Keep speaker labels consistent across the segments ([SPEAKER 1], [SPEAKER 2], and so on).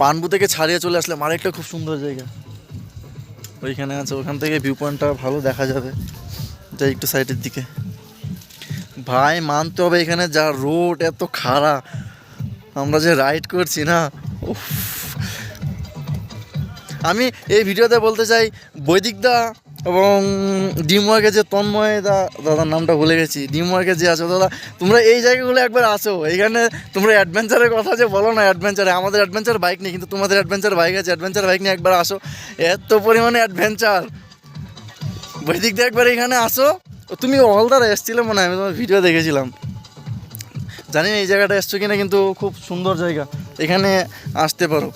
[SPEAKER 1] পানবু থেকে ছাড়িয়ে চলে আসলাম আরেকটা খুব সুন্দর জায়গা। ওইখানে আছে, ওখান থেকে ভিউ পয়েন্টটা ভালো দেখা যাবে। যাই একটু সাইডের দিকে। ভাই, মানতে হবে এখানে যা রোড এত খাড়া। আমরা যে রাইড করছি না। আমি এই ভিডিওতে বলতে চাই, বৈদিক দা এবং ডিমওয়ার্কে যে তন্ময় দা, দাদার নামটা ভুলে গেছি। ডিমওয়ার্কে যে আছো দাদা, তোমরা এই জায়গাগুলো একবার আসো এখানে তোমরা অ্যাডভেঞ্চারের কথা যে বলো না অ্যাডভেঞ্চারে আমাদের অ্যাডভেঞ্চার বাইক নেই, কিন্তু তোমাদের অ্যাডভেঞ্চার বাইক আছে। অ্যাডভেঞ্চার বাইক নিয়ে একবার আসো। এত পরিমাণে অ্যাডভেঞ্চার বৈদিক দা একবার এখানে আসো। তুমি অলদার এসছিলে মনে হয়, আমি তোমার ভিডিও দেখেছিলাম। জানি না এই জায়গাটা এসছো কিনা, কিন্তু খুব সুন্দর জায়গা। এখানে আসতে পারো।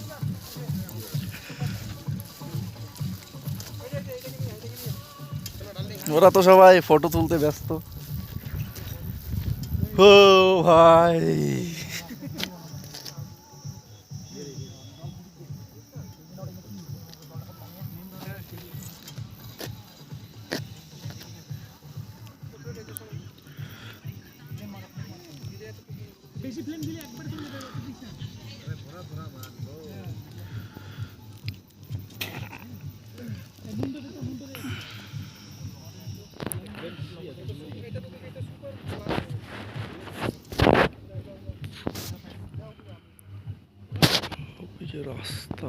[SPEAKER 1] ওরা তো সবাই ফটো তুলতে ব্যস্ত। ও ভাই। রাস্তা।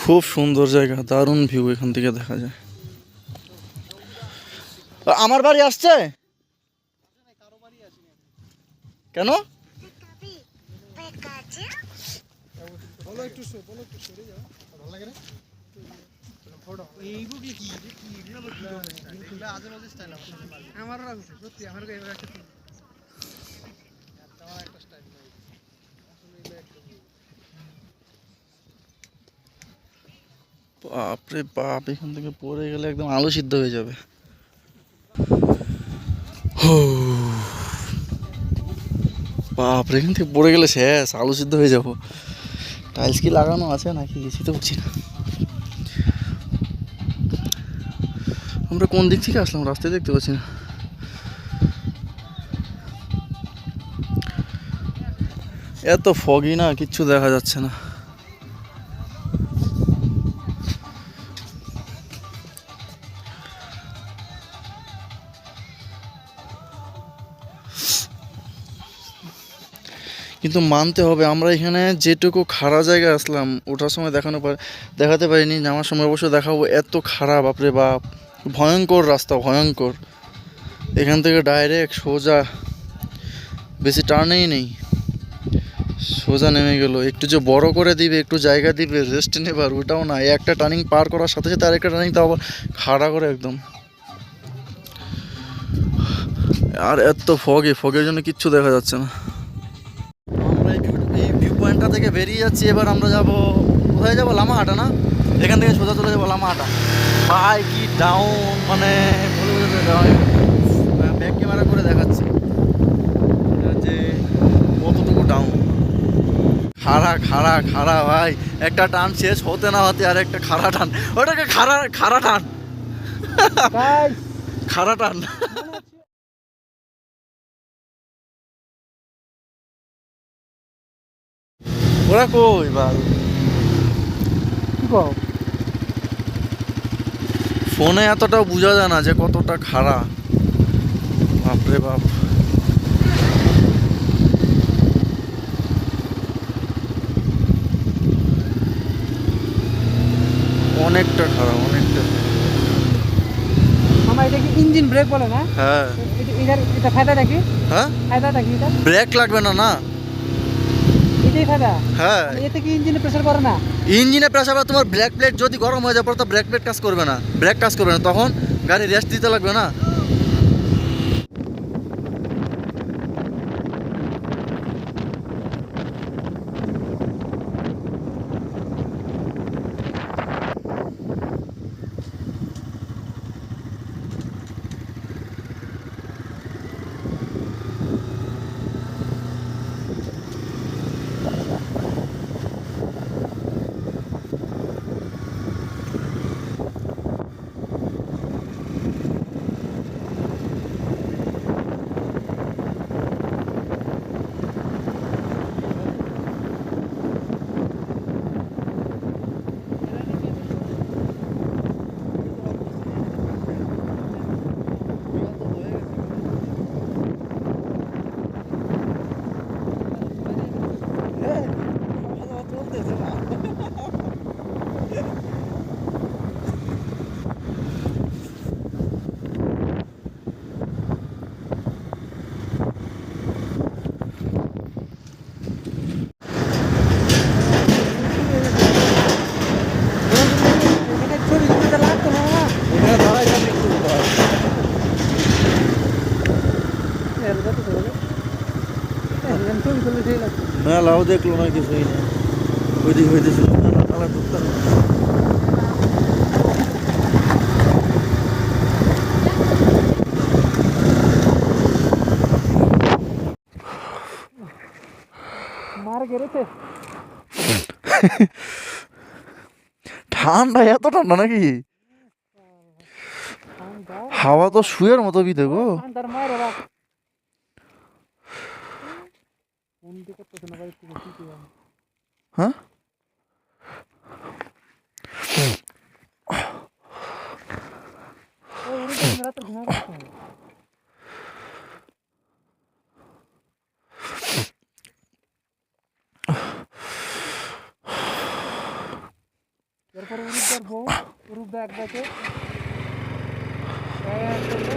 [SPEAKER 1] খুব সুন্দর জায়গা দারুণ ভিউ এখান থেকে দেখা যায়। আমার বাড়ি আসছে? কেন?
[SPEAKER 2] আমারও লাগছে সত্যি আমার এবার একটা
[SPEAKER 1] বাপরে বাপ এখান থেকে পড়ে গেলে একদম আলো সিদ্ধ হয়ে যাবে। বাপরে এখান থেকে পড়ে গেলে শেষ আলো সিদ্ধ হয়ে যাব। টাইলস কি লাগানো আছে নাকি? কিছুই তো বুঝছি না। আমরা কোন দিক থেকে আসলাম? রাস্তায় দেখতে পাচ্ছি না। এত ফগি না, কিচ্ছু দেখা যাচ্ছে না। কিন্তু মানতে হবে, আমরা এখানে যেটুকু খাড়া জায়গায় আসলাম, ওঠার সময় দেখানো দেখাতে পারিনি, নামার সময় অবশ্য দেখাবো, এত খারাপ বাপরে বাপ। ভয়ঙ্কর রাস্তা, ভয়ঙ্কর। এখান থেকে ডাইরেক্ট সোজা, বেশি টার্নেই নেই। সোজা নেমে গেল। একটু যে বড় করে দিবে, একটু জায়গা দিবে রেস্ট নেবার, ওটাও না। একটা টার্নিং পার করার সাথে সাথে আরেকটা টার্নিং তাও আবার খাড়া করে একদম। আর এত ফগে ফগের জন্য কিচ্ছু দেখা যাচ্ছে না। আমরা এই ভিউ পয়েন্টটা থেকে বেরিয়ে যাচ্ছি। এবার আমরা যাব, কোথায় যাব? লামাহাটা না? এখান থেকে সোজা চলে যাব লামাহাটা। ভাই, কি ডাউন মানে বলে বোঝাতে যাবে ব্যাক ক্যামেরা করে দেখাচ্ছি। এটা যে কতটুকু ডাউন খাড়া খাড়া খাড়া ভাই। একটা টান শেষ হতে না হতে আর একটা খাড়া টান। ওটাকে খাড়া খাড়া টান। খাড়া টান। ওরা কই বাল?
[SPEAKER 2] কি কও?
[SPEAKER 1] ফোনে এতটাও বোঝা যায় না যে কতটা খাড়া বাপরে বাপ। অনেকটা খারাপ অনেকটা।
[SPEAKER 2] মামা এটা কি ইঞ্জিন ব্রেক বলে না?
[SPEAKER 1] হ্যাঁ।
[SPEAKER 2] এটা এটা ফায়দাটা কি?
[SPEAKER 1] হ্যাঁ?
[SPEAKER 2] ফায়দাটা কি এটা?
[SPEAKER 1] ব্রেক লাগবে না না? হ্যাঁ।
[SPEAKER 2] এতে কি ইঞ্জিনে প্রেসার করে না?
[SPEAKER 1] ইঞ্জিনে প্রেসার বা তোমার ব্রেক প্লেট যদি গরম হয়ে যায় পরে তো ব্রেক প্লেট কাজ করবে না। ব্রেক কাজ করবে না তখন গাড়ি রেস্ট দিতে লাগবে না। মেলাও দেখল না কিছুই না ওইদিক হইতেছিল মেলা ঠান্ডা এত ঠান্ডা নাকি? হাওয়া তো শুয়ের মতো বিতে গো।
[SPEAKER 2] করতে হবে। এরপরে উরুপদার বউ উরুপদা এক ব্যাচে এক ব্যাচে,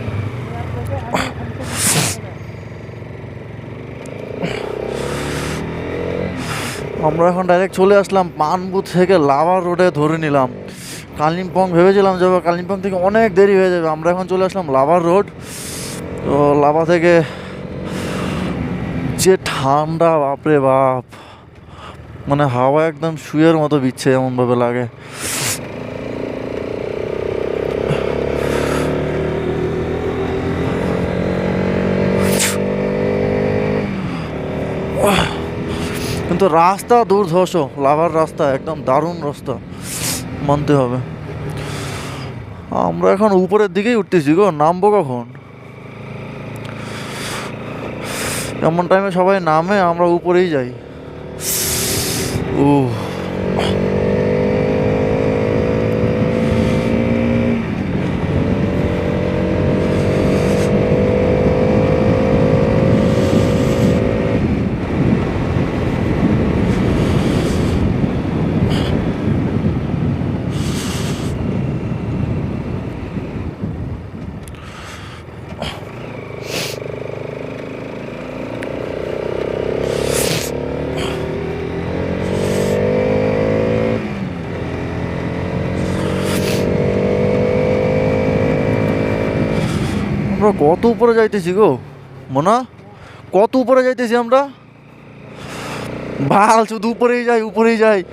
[SPEAKER 2] এক ব্যাচে, আমি
[SPEAKER 1] আমরা এখন ডাইরেক্ট চলে আসলাম পানবুথ থেকে লাভা রোডে ধরে নিলাম। কালিম্পং ভেবেছিলাম যাব, কালিম্পং থেকে অনেক দেরি হয়ে যাবে। আমরা এখন চলে আসলাম লাভার রোড তো লাভা থেকে যে ঠান্ডা, বাপরে বাপ। মানে হাওয়া একদম শুয়ের মতো বিচ্ছে এমনভাবে লাগে। কিন্তু রাস্তা দুর্ধর্ষ, লাভার রাস্তা, একদম দারুণ রাস্তা। মানতে হবে। আমরা এখন উপরের দিকেই উঠতেছি গো, নামবো কখন? এমন টাইমে সবাই নামে, আমরা উপরেই যাই। ও আমরা কত উপরে যাইতেছি গো? মোনা, কত উপরে যাইতেছি আমরা? ভালো শুধু উপরেই যাই উপরেই যাই।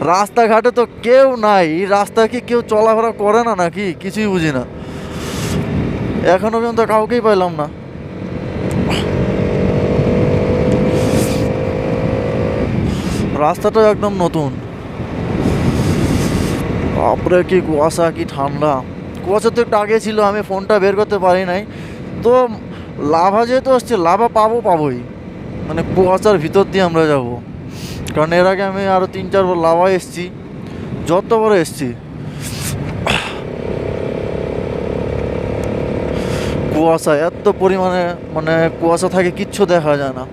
[SPEAKER 1] রাস্তাঘাটে তো কেউ নাই। রাস্তা কি কেউ চলাফেরা করে না নাকি? কিছুই বুঝি না। এখনও পর্যন্ত কাউকেই পাইলাম না। রাস্তাটা একদম নতুন। বাপরে, কি কুয়াশা, কি ঠান্ডা। কুয়াশা তো আগে ছিল, আমি ফোনটা বের করতে পারি নাই। তো লাভা যেহেতু আসছে, লাভা পাবো পাবোই। মানে কুয়াশার ভিতর দিয়ে আমরা যাব। কারণ এর আগে আমি আরও তিন চারবার লাভা এসছি যতবার এসছি। কুয়াশা, এত পরিমাণে মানে কুয়াশা থাকে, কিচ্ছু দেখা যায় না।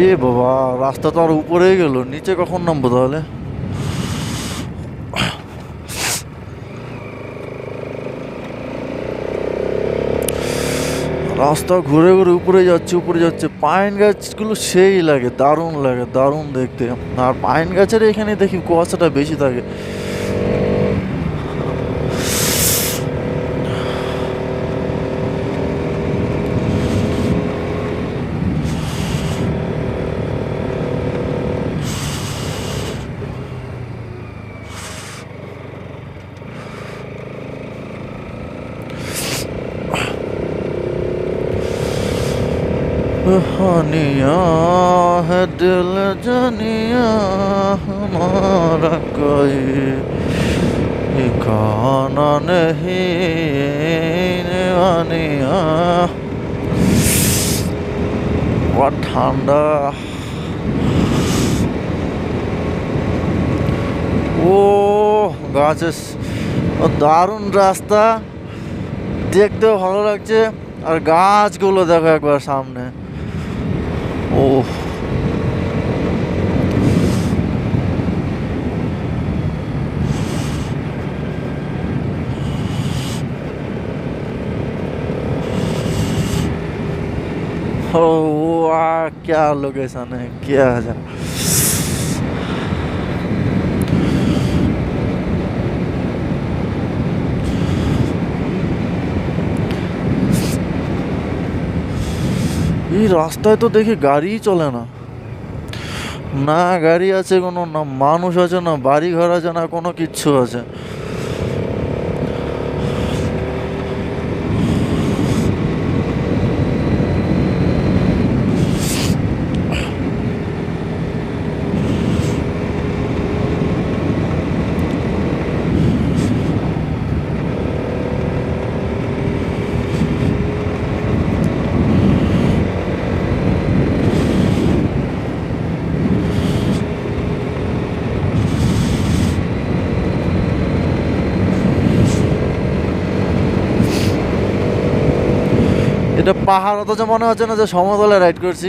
[SPEAKER 1] এ বাবা, রাস্তা তো আর উপরেই গেল, নিচে কখন নামবো তাহলে? রাস্তা ঘুরে ঘুরে উপরে যাচ্ছে উপরে যাচ্ছে, পাইন গাছগুলো সেই লাগে, দারুণ লাগে, দারুণ দেখতে। আর পাইন গাছের এখানে দেখি কুয়াশাটা বেশি থাকে। हानिया है दिल जनिया हमारा कोई ठिकाना नहीं निवानिया what ঠান্ডা ও গাছের স- ও দারুণ রাস্তা দেখতেও ভালো লাগছে আর গাছগুলো দেখো একবার সামনে Oh. क्या लोकेशन है क्या जा এই রাস্তায় তো দেখি গাড়িই চলে না। না গাড়ি আছে কোনো, না মানুষ আছে, না বাড়ি ঘর আছে, না কোনো কিচ্ছু আছে। এটা পাহাড় অথচ মনে হচ্ছে না যে সমতলে রাইড করছি।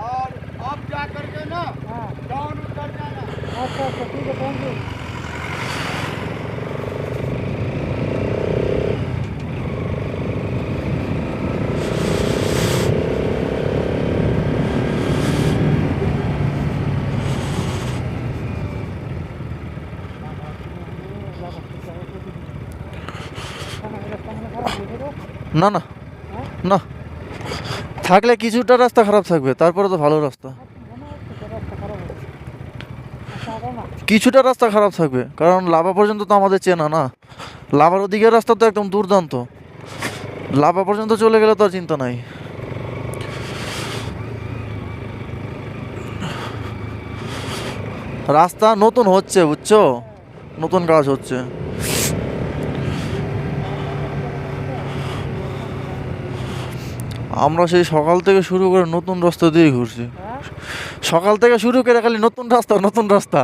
[SPEAKER 1] না না। না। থাকলে কিছুটা রাস্তা খারাপ থাকবে, তারপরে তো ভালো রাস্তা। কিছুটা রাস্তা খারাপ থাকবে, কারণ লাভা পর্যন্ত তো আমাদের চেনা না। লাভার ওদিকের রাস্তা তো একদম দুর্দান্ত। লাভা পর্যন্ত চলে গেলে তো আর চিন্তা নাই। রাস্তা নতুন হচ্ছে, বুঝছ? নতুন কাজ হচ্ছে। আমরা সেই সকাল থেকে শুরু করে নতুন রাস্তা দিয়ে ঘুরছি। সকাল থেকে শুরু করে খালি নতুন রাস্তা নতুন রাস্তা।